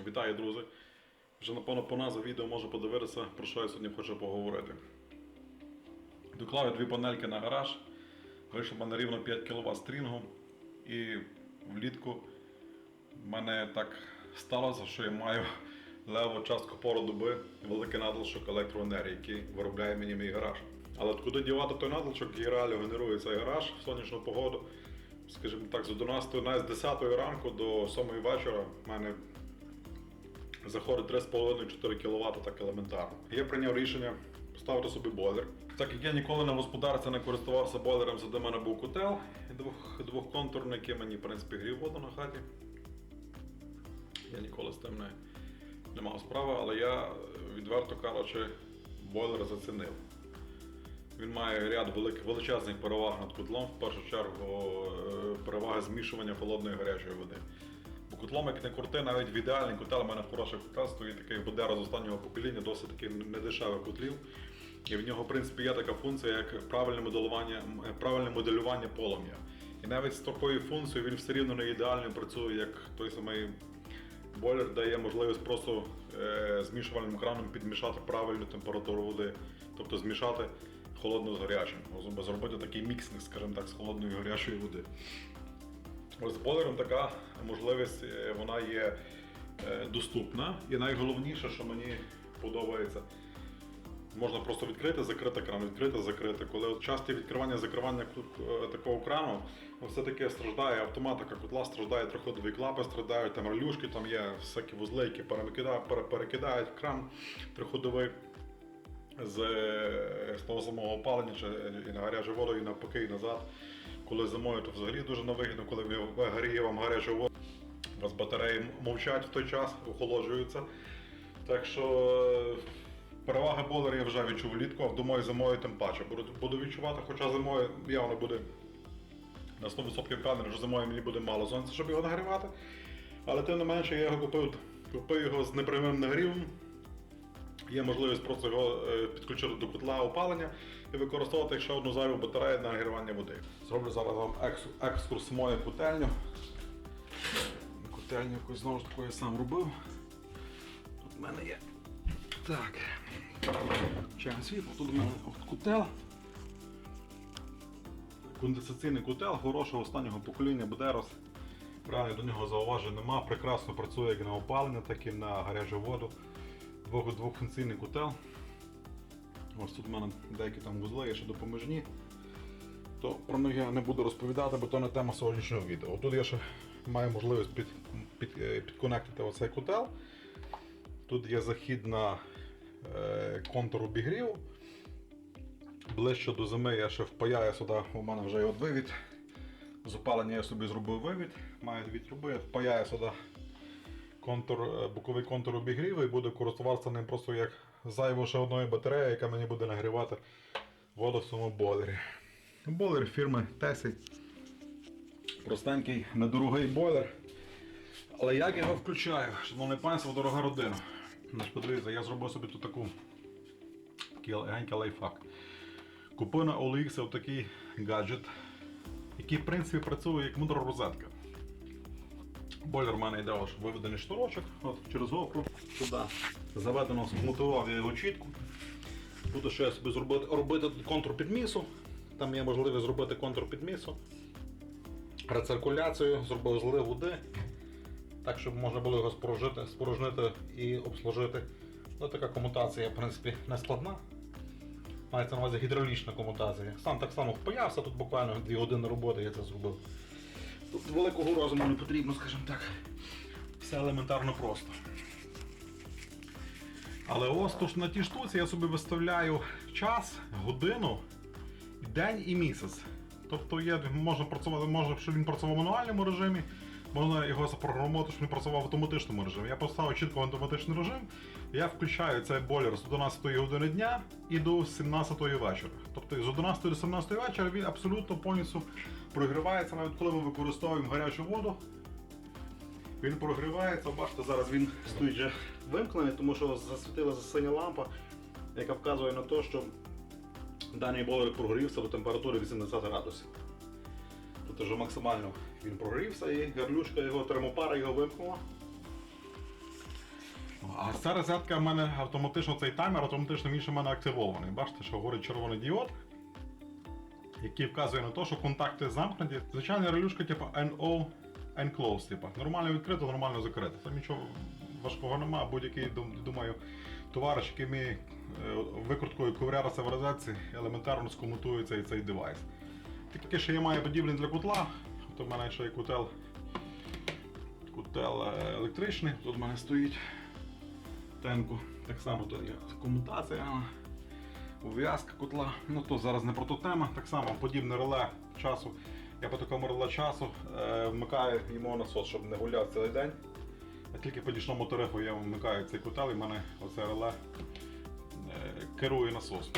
Вітаю, друзі! Вже напевно по назві відео може подивитися, про що я сьогодні хочу поговорити. Доклав дві панельки на гараж. Вийшло в мене рівно 5 кВт стрінгу. І влітку в мене так сталося, що я маю леву частку пору доби великий надлишок електроенергії, який виробляє мені мій гараж. Але куди дівати той надлишок, який реально генерує цей гараж в сонячну погоду, скажімо так, з 11, навіть з 10 ранку до 7 вечора в мене заходить 3,5-4 кВт так елементарно. Я прийняв рішення поставити собі бойлер. Так як я ніколи на господарстві не користувався бойлером, за до мене був котел двох, двохконтурний, який мені в принципі грів воду на хаті. Я ніколи з тим не, не мав справи, але я, відверто кажучи, бойлер зацінив. Він має ряд велик, величезних переваг над котлом, в першу чергу е, переваги змішування холодної і гарячої води. Бо котлом, як не крути, навіть в ідеальний котел, у мене хороший котел стоїть такий Бодера з останнього покоління, досить таки недешевих котлів. І в нього, в принципі, є така функція, як правильне моделювання, правильне моделювання полум'я. І навіть з такою функцією він все рівно не ідеально працює, як той самий бойлер дає можливість просто е, змішувальним краном підмішати правильну температуру води, тобто змішати холодну з гарячим, зробити такий міксинг, скажімо так, з холодної і гарячої води. З бойлером така можливість е, вона є е, доступна. І найголовніше, що мені подобається, можна просто відкрити, закрити кран, відкрити, закрити. Коли часті відкривання закривання е, такого крану, ну, все-таки страждає автоматика котла, страждає триходові клапи, страдають там релюшки, там є всякі вузли, які перекидають кран триходовий з того самого опалення чи і на гарячу воду, і навпаки, і назад. Коли зимою, то взагалі дуже невигідно, коли гріє вам гарячу воду. У вас батареї мовчать в той час, охолоджуються. Так що е, переваги бойлера я вже відчув влітку, а думаю, зимою тим паче. Буду відчувати, хоча зимою явно буде на 100% впевнений, що зимою мені буде мало сонця, щоб його нагрівати. Але тим не менше я його купив, купив його з непрямим нагрівом. Є можливість просто його е, підключити до котла опалення і використовувати ще одну зайву батарею на нагрівання води. Зроблю зараз вам екскурс в мою котельню. Котельню, яку знову ж таки я сам робив. Тут в мене є. Так. Чайне світло, тут у мене от котел. Конденсаційний котел хорошого останнього покоління Будерос. Реально до нього зауважень нема. Прекрасно працює як на опалення, так і на гарячу воду. Двох, двохфункційний котел. Ось тут в мене деякі там вузли, є ще допоміжні. То про них я не буду розповідати, бо то не тема сьогоднішнього відео. Тут я ще маю можливість під, під, е, підконектити оцей котел. Тут є захід на е, контур обігріву. Ближче до зими я ще впаяю сюди, у мене вже є от вивід. З опалення я собі зробив вивід, маю дві труби, я впаяю сюди контур, е, боковий контур обігріву і буду користуватися ним просто як зайвою ще одною батареєю, яка мені буде нагрівати воду в цьому бойлері. Бойлер фірми Tesi. Простенький, недорогий бойлер. Але як його включаю? Шановне панство, дорога родина. Подивіться, я зробив собі тут таку легенький лайфхак. Купив на OLX такий гаджет, який в принципі працює як мудра розетка. Бойлер в мене йде ось виведений шторочок, от через гофру туди. Заведено, змотивував я його чітко. Буду ще собі зробити, робити контур підмісу. Там є можливість зробити контур підмісу. Рециркуляцію, зробив злив води. Так, щоб можна було його спорожити, спорожнити і обслужити. Ну, така комутація, в принципі, не складна. Мається на увазі гідравлічна комутація. Сам так само впаявся, тут буквально 2 години роботи я це зробив. Тут великого розуму не потрібно, скажімо так. Все елементарно просто. Але ось тут на тій штуці я собі виставляю час, годину, день і місяць. Тобто є, можна працювати, може, щоб він працював в мануальному режимі, можна його запрограмувати, щоб він працював в автоматичному режимі. Я поставив чітко в автоматичний режим, я включаю цей бойлер з 11 години дня і до 17 вечора. Тобто з 11 до 17 вечора він абсолютно повністю прогрівається, навіть коли ми використовуємо гарячу воду. Він прогрівається, бачите, зараз він стоїть вже вимкнений, тому що засвітилася синя лампа, яка вказує на те, що даний бойлер прогрівся до температури 80 градусів. Тут вже максимально він прогрівся і гарлюшка його термопара його вимкнула. А ця розетка в мене автоматично, цей таймер автоматично він ще в мене активований. Бачите, що горить червоний діод, який вказує на те, що контакти замкнуті. Звичайна релюшка, типу NO Enclosed, типу. Нормально відкрито, нормально закрито. Там нічого важкого немає. Будь-який, думаю, товариш, який вміє е, викруткою коврярися в розетці, елементарно скомутує цей, цей девайс. Таке ще є має подібне для котла. От у мене ще є котел, котел е, електричний, тут в мене стоїть тенку. Так само тут є комутація, ув'язка котла. Ну то зараз не про ту тему. Так само подібне реле часу. Я по такому реле часу е, вмикаю йому насос, щоб не гуляв цілий день. А тільки по дічному тарифу я вмикаю цей котел і в мене оце реле е, керує насос.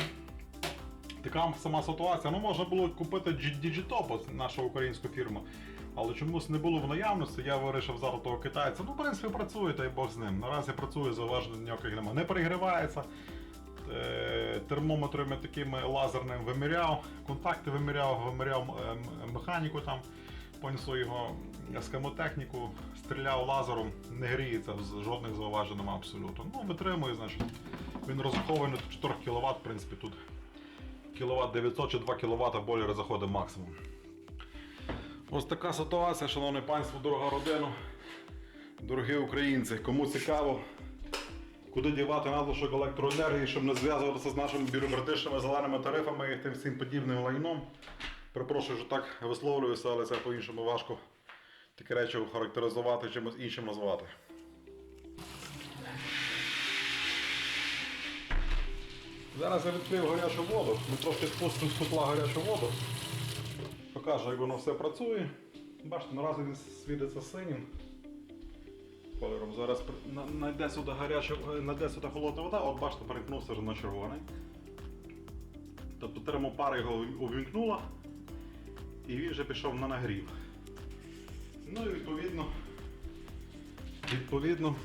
Така сама ситуація. Ну, можна було купити Digitop, наша українська фірма. Але чомусь не було в наявності, я вирішив взяти того китайця. Ну, в принципі, працює, та й Бог з ним. Наразі працює, зауважень ніяких немає. Не перегрівається. Е, Термометрами такими лазерними виміряв, контакти виміряв, виміряв механіку там, понесу його схемотехніку, стріляв лазером, не гріється, жодних зауважень немає абсолютно. Ну, витримує, значить. Він розрахований до 4 кВт, в принципі, тут кВт 900 чи 2 кВт бойлери заходить максимум. Ось така ситуація, шановне панство, дорога родина, дорогі українці. Кому цікаво, куди дівати надлишок електроенергії, щоб не зв'язуватися з нашими бюрократичними зеленими тарифами і тим всім подібним лайном. Перепрошую, що так висловлююся, але це по-іншому важко такі речі характеризувати, чимось іншим назвати. Зараз я відкрив гарячу воду. Ми трошки спустимо з котла гарячу воду. Покажу, як воно все працює. Бачите, наразі він світиться синім кольором. Зараз найде сюди гаряча, е, найде сюди холодна вода, от бачите, перемкнувся вже на червоний. Тобто термопара його увімкнула і він вже пішов на нагрів. Ну і відповідно, відповідно,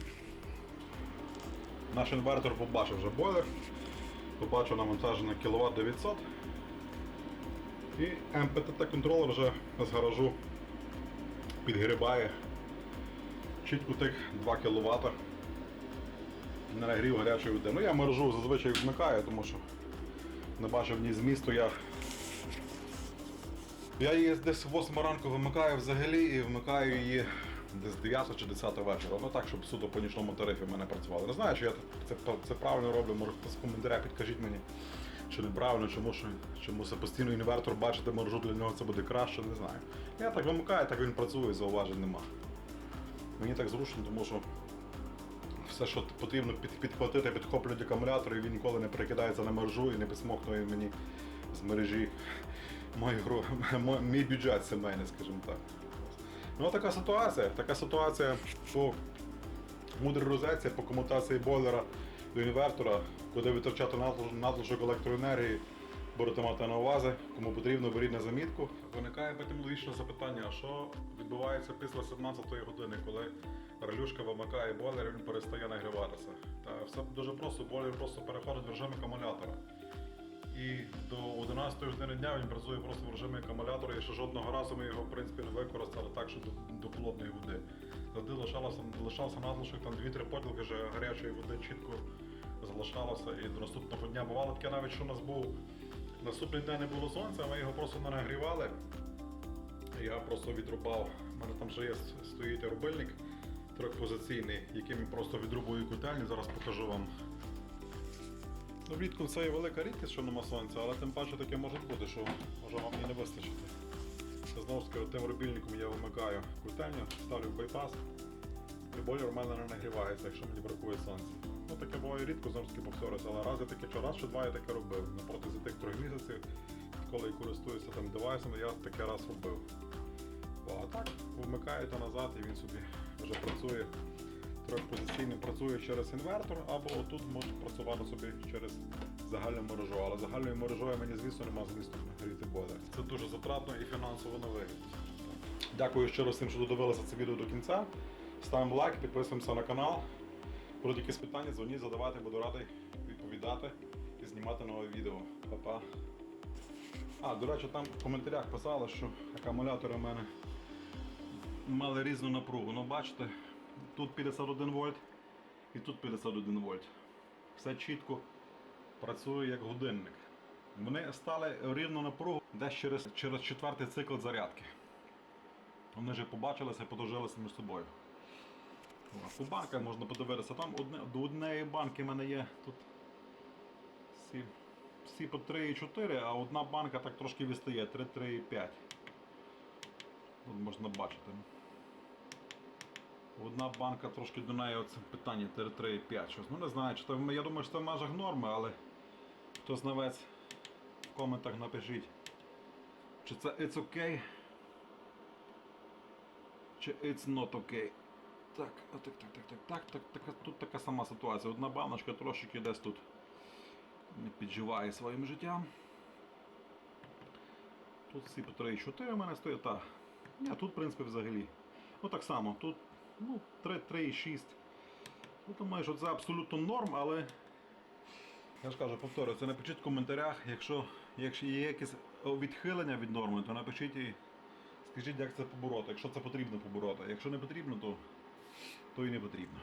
наш інвертор побачив вже бойлер, побачив навантаження кВт 900. І МПТТ контролер вже з гаражу підгрібає чітко тих 2 кВт на нагрів гарячої води. Ну я мережу зазвичай вмикаю, тому що не бачив ні змісту я. Я її десь 8 ранку вимикаю взагалі і вмикаю її десь 9 чи 10 вечора. Ну так, щоб суто по нічному тарифі в мене працювало. Не знаю, чи я це, це правильно роблю, може хтось в коментарях підкажіть мені, чи неправильно, чому, чому це постійно інвертор бачити мережу для нього це буде краще, не знаю. Я так вимикаю, так він працює, зауважень нема. Мені так зручно, тому що все, що потрібно під, підхватити, підхоплюють акумулятори, він ніколи не перекидається на мережу і не підсмокнує мені з мережі мій бюджет сімейний, скажімо так. Ну така ситуація. Така ситуація по мудрій розетці, по комутації бойлера до інвертора, куди витрачати надлиш- надлишок електроенергії, будете мати на увазі, кому потрібно, беріть на замітку. Виникає потім логічне запитання, що відбувається після 17 години, коли релюшка вимикає бойлер, і він перестає нагріватися. Та все дуже просто, бойлер просто переходить в режим акумулятора. І до 11 години дня він працює просто в режимі акумулятора, і ще жодного разу ми його в принципі не використали так, що до, холодної води. Завжди лишалося, лишався надлишок, там 2-3 поділки вже гарячої води чітко залишалося. І до наступного дня бувало таке навіть, що у нас був наступний день не було сонця, ми його просто не нагрівали. Я просто відрубав. У мене там вже є стоїть рубильник трьохпозиційний, яким просто відрубую котельні. Зараз покажу вам. Влітку це є велика рідкість, що нема сонця, але тим паче таке може бути, що може вам і не вистачити. Це знову ж таки тим рубільником я вимикаю котельню, ставлю в байпас, і бойлер у мене не нагрівається, якщо мені бракує сонця. Ну таке буває рідко, знову ж таки повторюся, але раз я таке чи раз чи два я таке робив. На протязі тих трьох місяців, коли я користуюся тим девайсом, я таке раз робив. А так, вмикаєте назад і він собі вже працює трьохпозиційно працює через інвертор, або тут може працювати собі через загальну мережу. Але загальною мережою мені, звісно, немає змісту гріти бойлер. Це дуже затратно і фінансово невигідно. Дякую щиро всім, що додивилися це відео до кінця. Ставимо лайк, підписуємося на канал. Будуть якісь питання, дзвоніть, задавати, буду радий відповідати і знімати нове відео. Па-па. А, до речі, там в коментарях писали, що акумулятори у мене мали різну напругу. Ну, бачите, тут 51 вольт, І тут 51 вольт. Все чітко працює як годинник. Вони стали рівно напругу десь через, через четвертий цикл зарядки. Вони вже побачилися і подружилися між собою. По банках можна подивитися. Там одне, до однієї банки в мене є тут всі, всі по 3,4, а одна банка так трошки відстає 3,3,5. Тут можна бачити. Одна банка трошки до неї оце питання 3,3,5 щось. Ну не знаю, чи то, я думаю, що це в межах норми, але хто знавець в коментах напишіть. Чи це it's okay, чи it's not okay. Так, так, так, так, так, так, так, так, тут така сама ситуація. Одна баночка трошки десь тут не підживає своїм життям. Тут всі по 3,4 у мене стоять. Так. Ні, тут, в принципі, взагалі. Ну так само, тут ну, 3, 3,6. Ну, думаю, що це абсолютно норм, але. Я ж кажу, повторюю, це напишіть в коментарях, якщо, якщо є якесь відхилення від норми, то напишіть і скажіть, як це побороти, якщо це потрібно побороти. Якщо не потрібно, то, то і не потрібно.